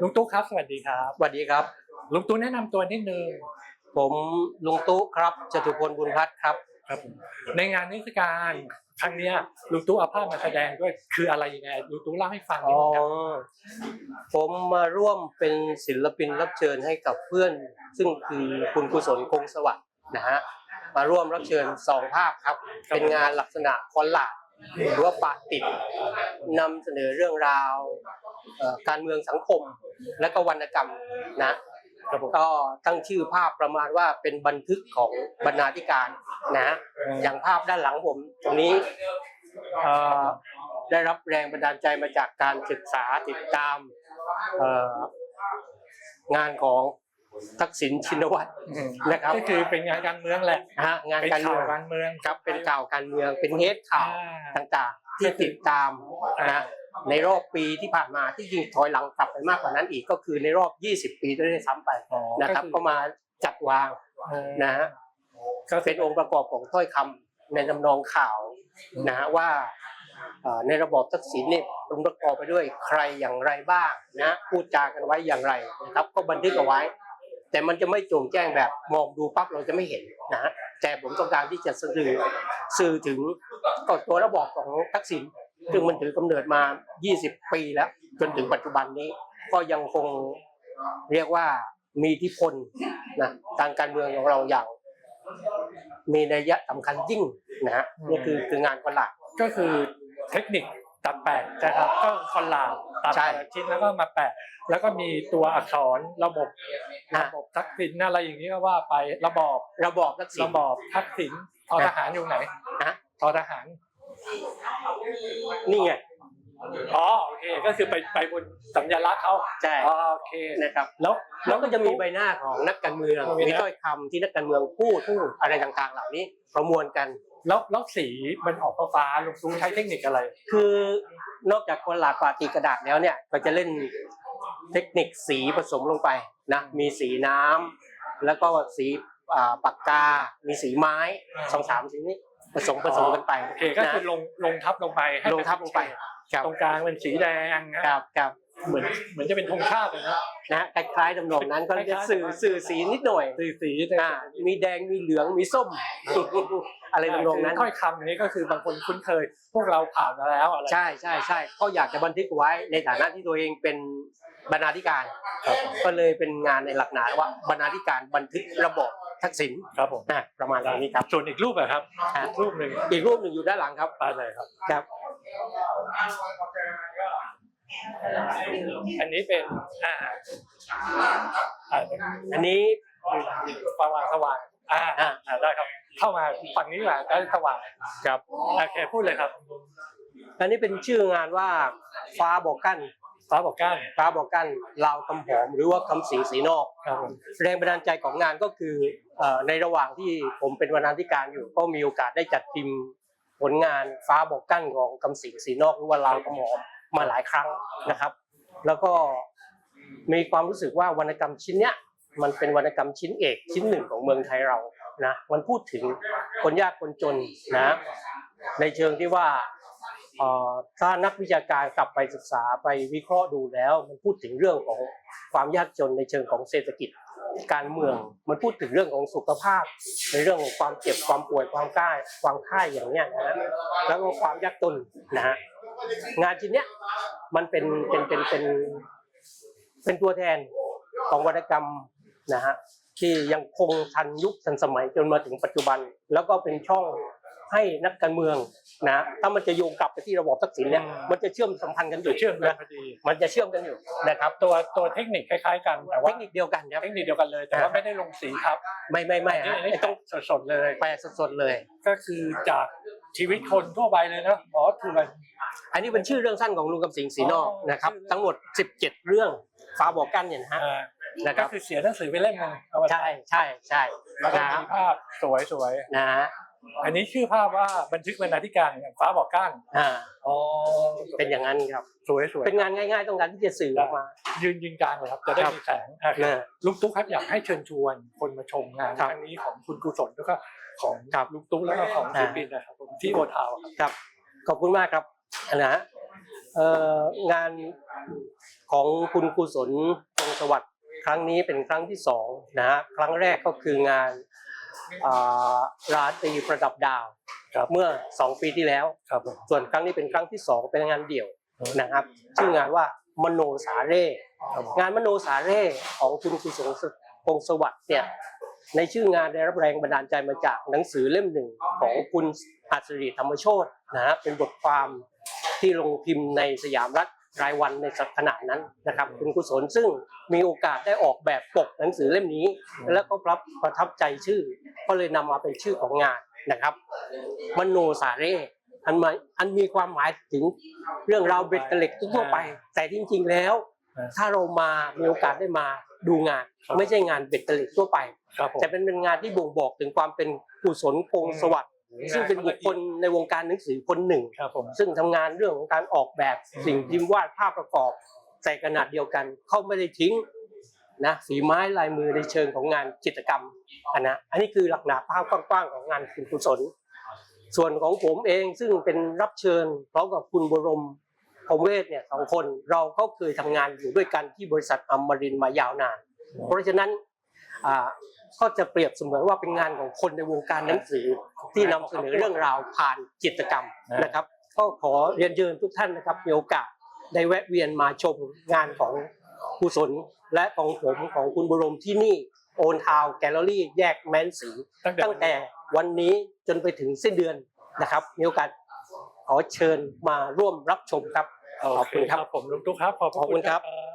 ลุงตุ๊กครับ สวัสดีครับ สวัสดีครับ ลุงตุ๊กแนะนำตัวนิดนึงผมลุงตุ๊ครับจตุพลบุญพัฒน์ครับ ครับผมในงานนิทรรศการครั้งเนี้ยลุงตุ๊กเอาภาพมาแสดงด้วยคืออะไรยังไงลุงตุ๊กเล่าให้ฟังนิอ๋ดอนึงครับผมมาร่วมเป็นศิลปินรับเชิญให้กับเพื่อน ซึ่งคือคุณกุศลคงสวัสดิ์นะฮะมาร่วมรับเชิญสองภาพครับ เป็นงานลักษณะคอนลาดหรือว่าปะติดนำเสนอเรื่องราวเอ่อ การเมืองสังคม และก็วรรณกรรมนะครับผมก็ตั้งชื่อภาพประมาณว่าเป็นบันทึกของบรรณาธิการนะอย่างภาพด้านหลังผมตรงนี้เอ่อได้รับแรงบันดาลใจมาจากการศึกษาติดตามเอ่องานของทักษิณชินวัตรอืมนะครับก็คือเป็นงานการเมืองแหละนะฮะงานเป็นการข่าเมืวองการเมืองครับเป็นข่าวการเมืองเป็นเฮดข่าวอ่าต่างๆ ที่ติดตามนะในรอบปีที่ผ่านมาที่จริงถอยหลังกลับไปมากกว่านั้นอีกก็คือในรอบ 20 ปีด้วยซ้ำไปอ๋อนะครับ ก็ก็คือมาจัดวางเออนะฮะก็เป็นองค์ประกอบของถ้อยคำในทำนองข่าวนะฮะว่าเอ่อในระบอบทักษิณเนี่ยองค์ประกอบไปด้วยใครอย่างไรบ้างนะพูดจากันไว้อย่างไรนะครับ ก็บันทึกเอาไว้ แต่มันจะไม่โจงแจ้งแบบมองดูปั๊บเราจะไม่เห็นนะฮะแต่ผมต้องการที่จะสื่อ สื่อถึงก็ตัวระบอบของทักษิณซึ่งมันถือกำเนิดมา 20 ปีแล้ว จนถึงปัจจุบันนี้ก็ยังคงเรียกว่ามีอิทธิพลนะทางการเมืองของเราอย่าง มีนัยยะสำคัญยิ่งนะฮะนี่คือคืองานประหลาดก็คือเทคนิคตัดแปะนะครับก็คอนลาดตัดใช่แต่ละชิ้นแล้วก็มาแปะ แล้วก็มีตัวอักษรระบบนะระบบทักษิณอะไรอย่างนี้ก็ว่าไประบอบระบอบทักษิณระบอบทักษิณ ทอทหารอยู่ไหนนะทอทหาร นี่ไงอ๋อโอเคก็คือไปไปบนสัญลักษณ์เขาใช่อ๋อโอเคนะครับ แล้วแล้วก็จะมีใบหน้าของนักการเมืองมีนะมีถ้อยคำที่นักการเมืองพูดพูดอะไรต่างๆ เหล่านี้ ประมวลกัน แล้วแล้วสีมันออกฟ้าๆลุงซูใช้เทคนิคอะไร คือนอกจากคนหลาดปาตีกระดาษแล้วเนี่ย ก็จะเล่นเทคนิคสีผสมลงไปนะ มีสีน้ำแล้วก็สีอ่า ปากกา มีสีไม้สองสามสีนี้ผสมผสมกันไปโอเคก็คือนะลงลงทับลงไปให้ลงทับลงไปครับตรงกลางเป็นสีแดงนะครับครับเหมือนเหมือนจะเป็นธงชาติเลยนะนะฮะคล้ายๆดำนองนั้นก็คล้ายๆจะสื่อสื่อสีนิดหน่อยสีสีเนี่ยอ่ามีแดงมีเหลืองมีส้มอะไรดำนองนั้นคือถ้อยคำอย่างนี้ก็คือบางคนคุ้นเคย พวกเราผ่านมาแล้วอะไรใช่ใช่ใช่ก็อยากจะบันทึกไว้ในฐานะที่ตัวเองเป็นบรรณาธิการครับก็เลยเป็นงานในหลักหนาว่าบรรณาธิการบันทึกระบบ ทักษิณครับผมนะประมาณนี้ครับ ส่วนอีกรูปอะครับอะอีกรูปหนึ่งอีกรูปหนึ่งอยู่ด้านหลังครับ ไปเลยครับ ครับ อันนี้เป็นอ่าอ่าอันนี้สว่างสว่างอ่าอ่าอ่าได้ครับ เข้ามาฝั่งนี้ดีกว่าได้สว่างครับโอเคพูดเลยครับ อันนี้เป็นชื่องานว่าฟ้าบอกกั้น ฟ้าบอกก้านฟ้าบอกกั้นลาวคำหอมหรือว่าคำสิงสีนอกครับผมแรงบันดาลใจของงานก็คือเอ่อในระหว่างที่ผมเป็นบรรณาธิการอยู่ ก็มีโอกาสได้จัดพิมพ์ผลงานฟ้าบอกกั้นของคำสิงสีนอกหรือว่าลาวคำหอมมาหลายครั้งนะครับ แล้วก็มีความรู้สึกว่าวรรณกรรมชิ้นเนี้ยมันเป็นวรรณกรรมชิ้นเอกชิ้นหนึ่งของเมืองไทยเรานะมันพูดถึงคนยากคนจนนะในเชิงที่ว่าเอ่อ ถ้านักวิชาการกลับไปศึกษาไปวิเคราะห์ดูแล้ว มันพูดถึงเรื่องของความยากจนในเชิงของเศรษฐกิจ การเมืองมันพูดถึงเรื่องของสุขภาพ ในเรื่องของความเจ็บความป่วยความก้ายความค่ายอย่างเนี้ยนะแล้วก็ความยากจนนะฮะงานชิ้นเนี้ยมันเป็นเป็นเป็นเป็นเป็นตัวแทนของวรรณกรรมนะฮะที่ยังคงทันยุคทันสมัยจนมาถึงปัจจุบัน แล้วก็เป็นช่อง ให้นักการเมืองนะถ้ามันจะโยงกลับไปที่ระบอบทักษิณเนี่ยมันจะเชื่อมสัมพันธ์กันอยู่เชื่อมกันนะพอดีมันจะเชื่อมกันอยู่นะครับตัวตัวเทคนิคคล้ายๆกันแต่เทว่าคนิคเดียวกันครับเทคนิคเดียวกันเลยแต่ว่าไม่ได้ลงสีครับ ไม่ไม่ไม่อันนี้ฮะอันนี้ไอ้ต้ต้อองงสดๆเลยแปลสดๆเลย ก็คือจากชีวิตคนทั่วไปเลยนะหมอเถื่อนอันนี้เป็นชื่อเรื่องสั้นของลุงกำสิงสีนอกอ๋อนะครับชื่อเรื่องทั้งหมด 17 เรื่องฟ้าบอกกันเนี่ยนะฮะอ่านะคก็รับคือเสียหนังสือไปเล่มหนึงเอาไว้ใช่ใช่ใช่แล้วก็นะมีภาพสวยนะฮะๆ อันนี้ชื่อภาพว่าบันทึกบรรณาธิการฟ้าบอกก้านอ่าอ๋อเป็นอย่างนั้นครับ สวยๆ เป็นงานง่ายๆต้องการที่จะสื่อออกมา ยืนยิงกลางเลยครับ จะได้ครับมีแสงอะนะลุงตุ๊กครับอยากให้เชิญชวนคนมาชมงานครับครั้งนี้ของคุณกุศลแล้วก็ของครับลุงตุ๊กแล้วก็ของอ่าศิลปินนะครับผมที่โอทาวครับครับขอบคุณมากครับนะฮะเอ่องานของคุณกุศลพงศวัสดิ์ครั้งนี้เป็นครั้งที่สองนะฮะครั้งแรกก็คืองานอ่า ราตรีประดับดาวครับเมื่อสองปีที่แล้วครับผมส่วนครั้งนี้เป็นครั้งที่สองเป็นงานเดี่ยวนะครับ ชื่องานว่ามโนสาเร่ครับผมงานมโนสาเร่ของคุณกุศลพงศวัสดิ์เนี่ยในชื่องานได้รับแรงบันดาลใจมาจากหนังสือเล่มหนึ่งของคุณอัศริธรรมโชตนะฮะเป็นบทความที่ลงพิมพ์ในสยามรัฐ รายวันในขณะนั้นนะครับคุณกุศลซึ่งมีโอกาสได้ออกแบบปกหนังสือเล่มนี้ แล้วก็รับประทับใจชื่อ ก็เลยนำมาเป็นชื่อของงานนะครับมโนสาเร่อันหมายอันมีความหมายถึงเรื่องราวเบ็ดเตล็กทั่วๆไป แต่จริงๆแล้ว ถ้าเรามามีโอกาสได้มาดูงาน ไม่ใช่งานเบ็ดเตล็กทั่วไปครับผมแต่เป็นเป็นงานที่บ่งบอกถึงความเป็นกุศลพงศวัสดิ์ ซึ่งเป็นบุคคลในวงการหนังสือคนหนึ่ง ครับผม ซึ่งทำงานเรื่องของการออกแบบสิ่งพิมพ์วาดภาพประกอบ แต่ขนาดเดียวกันเขาไม่ได้ทิ้งนะฝีไม้ลายมือในเชิงของงานจิตรกรรมอันนะอันนี้คือหลักหนาภาพกว้างๆของงานคุณกุศล ส่วนของผมเองซึ่งเป็นรับเชิญพร้อมกับคุณบรมพรหมเวทเนี่ยสองคนเราก็เคยทำงานอยู่ด้วยกันที่บริษัทอมรินทร์มายาวนาน เพราะฉะนั้นอ่า ก็จะเปรียบเสมือนว่าเป็นงานของคนในวงการหนังสือที่นำเสนอเรื่องราวผ่านจิตรกรรมนะครับ ก็ขอเรียนเชิญทุกท่านนะครับมีโอกาสได้แวะเวียนมาชมงานของกุศลและของผมของคุณบรมที่นี่โอนทาวแกลเลอรี่แยกแมนสีตั้งแต่ตั้งแต่วันนี้จนไปถึงสิ้นเดือนนะครับ มีโอกาสขอเชิญมาร่วมรับชมครับโอเคครับผมลุงตุ๊กครับขอบพะขอบคุณครับครับ